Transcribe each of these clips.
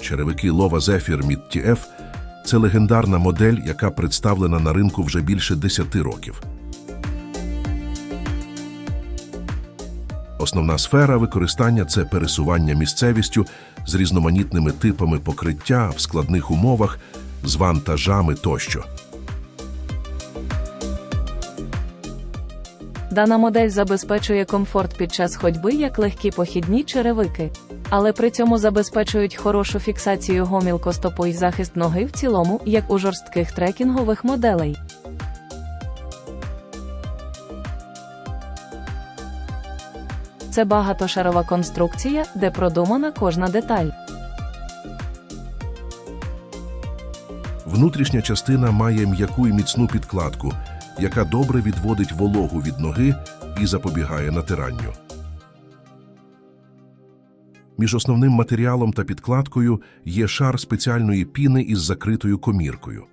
Черевики Lova Zephyr Mid TF – це легендарна модель, яка представлена на ринку вже більше 10 років. Основна сфера використання це пересування місцевістю з різноманітними типами покриття в складних умовах, з вантажами тощо. Дана модель забезпечує комфорт під час ходьби як легкі похідні черевики, але при цьому забезпечують хорошу фіксацію гомілкостопу і захист ноги в цілому, як у жорстких трекінгових моделей. Це багатошарова конструкція, де продумана кожна деталь. Внутрішня частина має м'яку і міцну підкладку, яка добре відводить вологу від ноги і запобігає натиранню. Між основним матеріалом та підкладкою є шар спеціальної піни із закритою коміркою.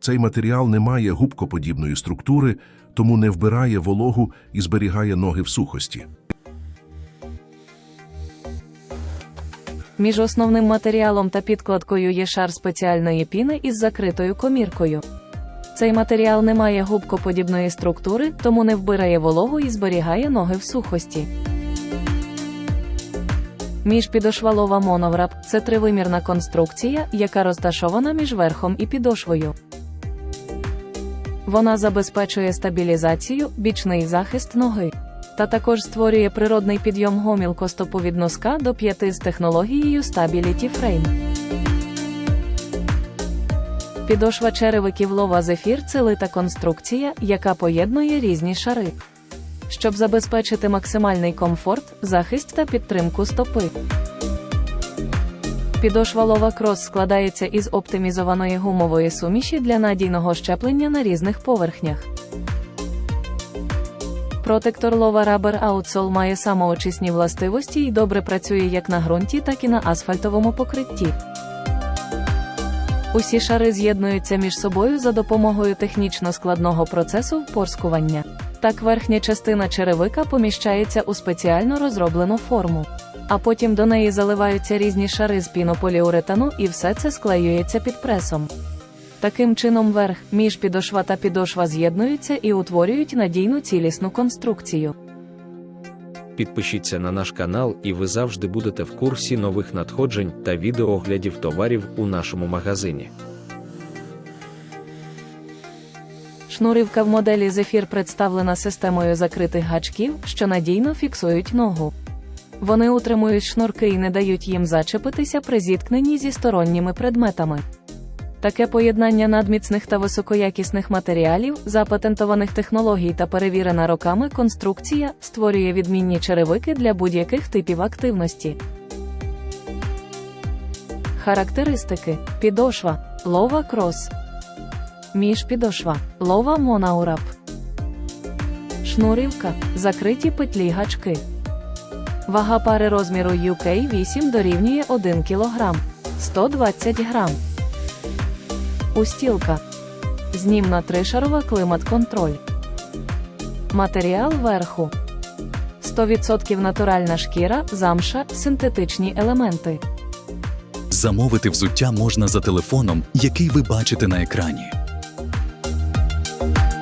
Цей матеріал не має губкоподібної структури, тому не вбирає вологу і зберігає ноги в сухості. Між основним матеріалом та підкладкою є шар спеціальної піни із закритою коміркою. Цей матеріал не має губкоподібної структури, тому не вбирає вологу і зберігає ноги в сухості. Міжпідошвалова моновраб це тривимірна конструкція, яка розташована між верхом і підошвою. Вона забезпечує стабілізацію, бічний захист ноги. Та також створює природний підйом гомілкостопу від носка до п'яти з технологією Stability Frame. Підошва черевиків лова зефір це лита конструкція, яка поєднує різні шари. Щоб забезпечити максимальний комфорт, захист та підтримку стопи. Підошва лова крос складається із оптимізованої гумової суміші для надійного щеплення на різних поверхнях. Протектор Lova Rubber Outsole має самоочисні властивості і добре працює як на ґрунті, так і на асфальтовому покритті. Усі шари з'єднуються між собою за допомогою технічно складного процесу впорскування. Так верхня частина черевика поміщається у спеціально розроблену форму. А потім до неї заливаються різні шари з пінополіуретану і все це склеюється під пресом. Таким чином верх, міжпідошва та підошва з'єднуються і утворюють надійну цілісну конструкцію. Підпишіться на наш канал, і ви завжди будете в курсі нових надходжень та відеооглядів товарів у нашому магазині. Шнуривка в моделі Zephyr представлена системою закритих гачків, що надійно фіксують ногу. Вони утримують шнурки і не дають їм зачепитися при зіткненні зі сторонніми предметами. Таке поєднання надміцних та високоякісних матеріалів, запатентованих технологій та перевірена роками конструкція створює відмінні черевики для будь-яких типів активності. Характеристики: підошва, лова крос, міжпідошва, лова монаурап, шнурівка, закриті петлі гачки. Вага пари розміру UK 8 дорівнює 1 кг, 120 грам. Устілка. Знімна тришарова клімат-контроль. Матеріал верху. 100% натуральна шкіра, замша, синтетичні елементи. Замовити взуття можна за телефоном, який ви бачите на екрані. you